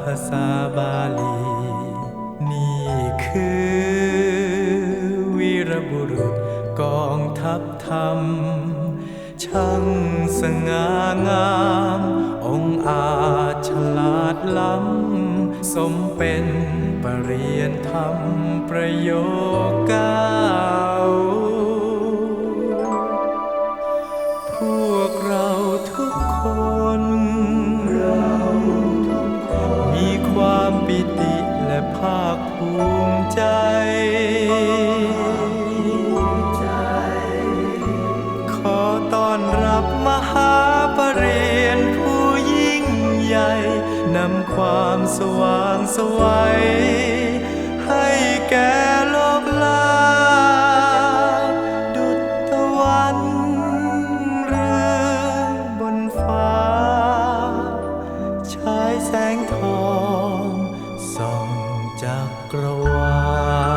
ภาษาบาลี นี่คือวีรบุรุษกองทัพธรรม ช่างสง่างาม องอาจฉลาดล้ำ สมเป็นปรริยนธรรมประโยคก้า นำความสว่างสวัยให้แก่โลกลา ดุจตะวันเรืองบนฟ้าฉายแสงทองส่องจากกรวาล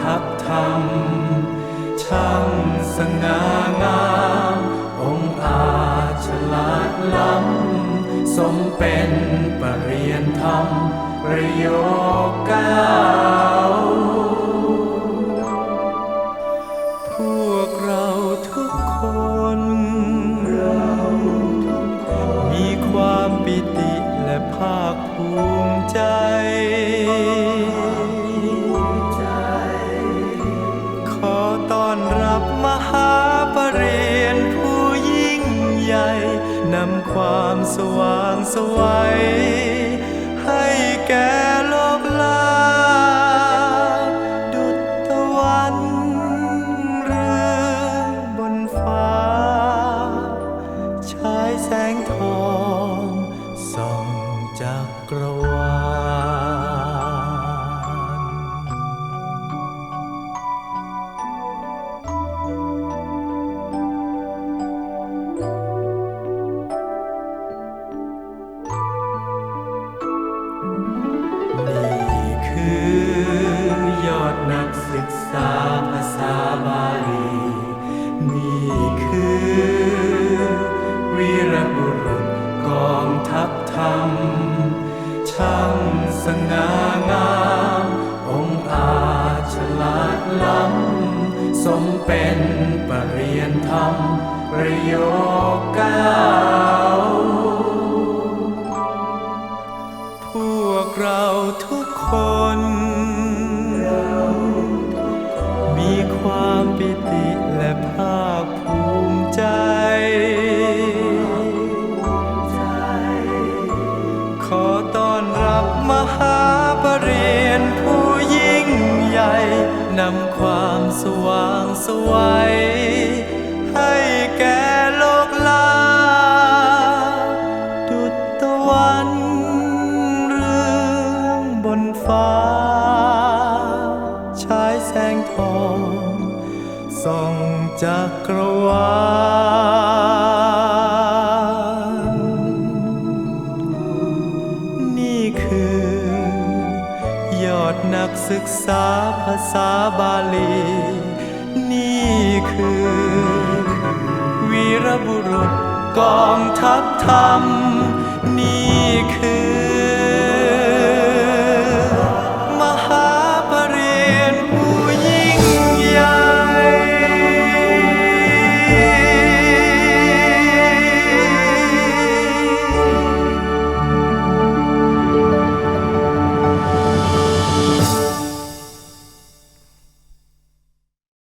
ทัพธรรม ช่างสง่างาม องอาจฉลาดล้ำ สมเป็นปรริยนธรรม ประโยคกา สว่างไสวัย รีนี่คือ วีรบุรุษกองทัพธรรม ช่างสง่างาม องอาจลาดล้ำ สมเป็นปรริยนธรรม ประโยค ความปิติและภาคภูมิใจ ขอต้อนรับมหาปรริญญผู้ยิ่งใหญ่ นำความสว่างสวัยายแสงทองส่องจากกรวาลนี่คือ ยอดนักศึกษาภาษาบาลี นี่คือ วีรบุรุษกองทัพธรรมนี่